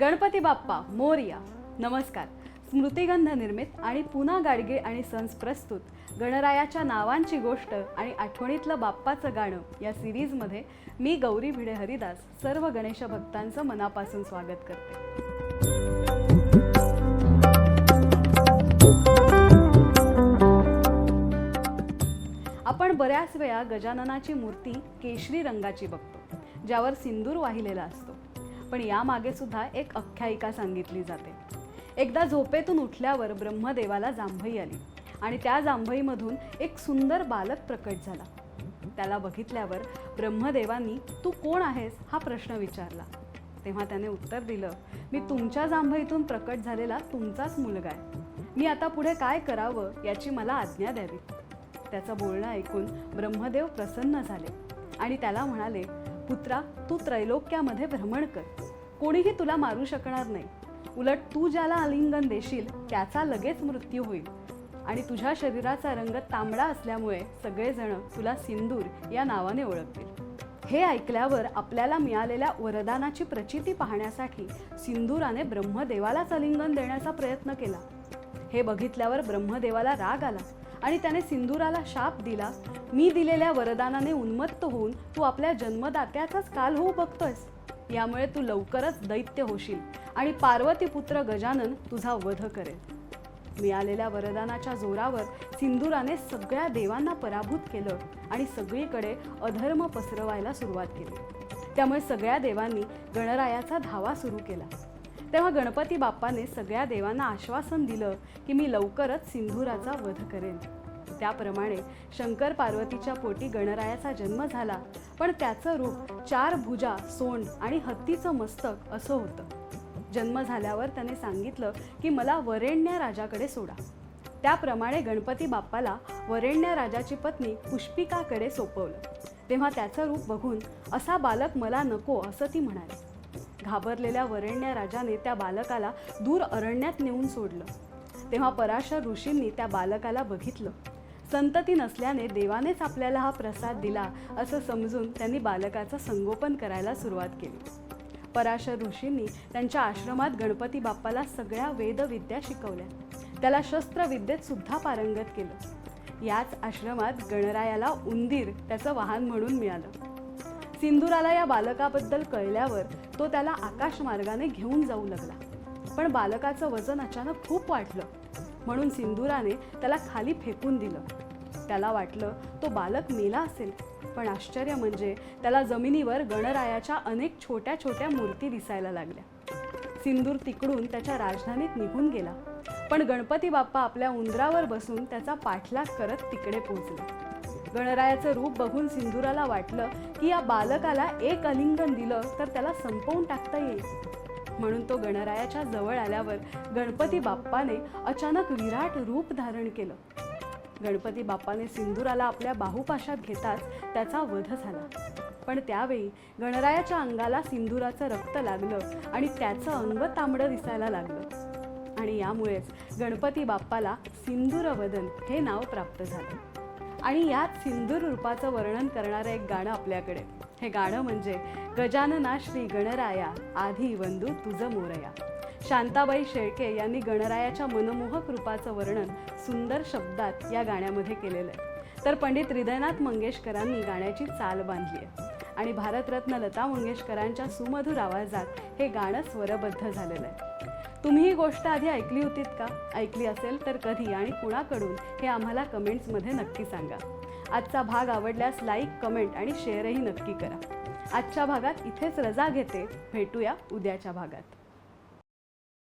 गणपती बाप्पा मोर्या. नमस्कार. स्मृतिगंध निर्मित आणि पुन्हा गाडगे आणि सन्स प्रस्तुत. गणरायाच्या नावांची गोष्ट आणि आठवणीतलं बाप्पाचं गाणं या सिरीजमध्ये मी गौरी भिडे हरिदास सर्व गणेश भक्तांचं मनापासून स्वागत करते. आपण बऱ्याच वेळा गजाननाची मूर्ती केशरी रंगाची बघतो ज्यावर सिंदूर वाहिलेला असतो. पण यामागे सुद्धा एक आख्यायिका सांगितली जाते. एकदा झोपेतून उठल्यावर ब्रह्मदेवाला जांभई आली आणि त्या जांभईमधून एक सुंदर बालक प्रकट झाला. त्याला बघितल्यावर ब्रह्मदेवांनी तू कोण आहेस? हा प्रश्न विचारला. तेव्हा त्याने उत्तर दिलं मी तुमच्या जांभईतून प्रकट झालेला तुमचाच मुलगा आहे. मी आता पुढे काय करावं याची मला आज्ञा द्यावी. त्याचं बोलणं ऐकून ब्रह्मदेव प्रसन्न झाले आणि त्याला म्हणाले पुत्रा तू त्रैलोक्यामध्ये भ्रमण कर. कोणीही तुला मारू शकणार नाही. उलट तू ज्याला आलिंगन देशील त्याचा लगेच मृत्यू होईल. आणि तुझ्या शरीराचा रंग तांबडा असल्यामुळे सगळेजण तुला सिंदूर या नावाने ओळखतील. हे ऐकल्यावर आपल्याला मिळालेल्या वरदानाची प्रचिती पाहण्यासाठी सिंदूराने ब्रह्मदेवालाच आलिंगन देण्याचा प्रयत्न केला. हे बघितल्यावर ब्रह्मदेवाला राग आला. आणि त्याने सिंदुराला शाप दिला. मी दिलेल्या वरदानाने उन्मत्त होऊन तू आपल्या जन्मदात्याचाच काल होऊ बघतोयस. यामुळे तू लवकरच दैत्य होशील आणि पार्वतीपुत्र गजानन तुझा वध करेल. मिळालेल्या वरदानाच्या जोरावर सिंदुराने सगळ्या देवांना पराभूत केलं आणि सगळीकडे अधर्म पसरवायला सुरुवात केली. त्यामुळे सगळ्या देवांनी गणरायाचा धावा सुरू केला. तेव्हा गणपती बाप्पाने सगळ्या देवांना आश्वासन दिलं की मी लवकरच सिंधुराचा वध करेन. त्याप्रमाणे शंकर पार्वतीच्या पोटी गणरायाचा जन्म झाला पण त्याचं रूप चार भुजा सोंड आणि हत्तीचं मस्तक असं होतं. जन्म झाल्यावर त्याने सांगितलं की मला वरेण्य राजाकडे सोडा. त्याप्रमाणे गणपती बाप्पाला वरेण्य राजाची पत्नी पुष्पिकाकडे सोपवलं. तेव्हा त्याचं रूप बघून असा बालक मला नको असं ती म्हणाली. घाबरलेल्या वरेण्या राजाने त्या बालकाला दूर अरण्यात नेऊन सोडलं. तेव्हा पराशर ऋषींनी त्या बालकाला बघितलं. संतती नसल्याने देवानेच आपल्याला हा प्रसाद दिला असं समजून त्यांनी बालकाचं संगोपन करायला सुरुवात केली. पराशर ऋषींनी त्यांच्या आश्रमात गणपती बाप्पाला सगळ्या वेदविद्या शिकवल्या. त्याला शस्त्रविद्येत सुद्धा पारंगत केलं. याच आश्रमात गणरायाला उंदीर त्याचं वाहन म्हणून मिळालं. सिंधुराला या बालकाबद्दल कळल्यावर तो त्याला आकाशमार्गाने घेऊन जाऊ लागला. पण बालकाचं वजन अचानक खूप वाढलं. म्हणून सिंदूराने त्याला खाली फेकून दिलं. त्याला वाटलं तो बालक मेला असेल. पण आश्चर्य म्हणजे त्याला जमिनीवर गणरायाच्या अनेक छोट्या छोट्या मूर्ती दिसायला लागल्या. सिंदूर तिकडून त्याच्या राजधानीत निघून गेला. पण गणपती बाप्पा आपल्या उंदरावर बसून त्याचा पाठलाग करत तिकडे पोहोचले. गणरायाचं रूप बघून सिंदुराला वाटलं की या बालकाला एक अलिंगन दिलं तर त्याला संपवून टाकता येईल. म्हणून तो गणरायाच्या जवळ आल्यावर गणपती बाप्पाने अचानक विराट रूप धारण केलं. गणपती बाप्पाने सिंदुराला आपल्या बाहुपाशात घेताच त्याचा वध झाला. पण त्यावेळी गणरायाच्या अंगाला सिंदुराचं रक्त लागलं आणि त्याचं अंग तांबडं दिसायला लागलं. आणि यामुळेच गणपती बाप्पाला सिंदूरवदन हे नाव प्राप्त झालं. आणि यात सिंदूर रूपाचं वर्णन करणारं एक गाणं आपल्याकडे. हे गाणं म्हणजे गजानना श्री गणराया आधी वंदू तुझं मोरया. शांताबाई शेळके यांनी गणरायाच्या मनमोहक रूपाचं वर्णन सुंदर शब्दात या गाण्यामध्ये केलेलं आहे. तर पंडित हृदयनाथ मंगेशकरांनी गाण्याची चाल बांधली आहे. आणि भारतरत्न लता मंगेशकरांच्या सुमधुर आवाजात हे गाणं स्वरबद्ध झालेलं आहे. तुम्ही ही गोष्ट आधी ऐकली होतीत का? ऐकली असेल तर कधी आणि कुणाकडून हे आम्हाला कमेंट्समध्ये नक्की सांगा. आजचा भाग आवडल्यास लाईक कमेंट आणि शेअरही नक्की करा. आजच्या भागात इथेच रजा घेते. भेटूया उद्याच्या भागात.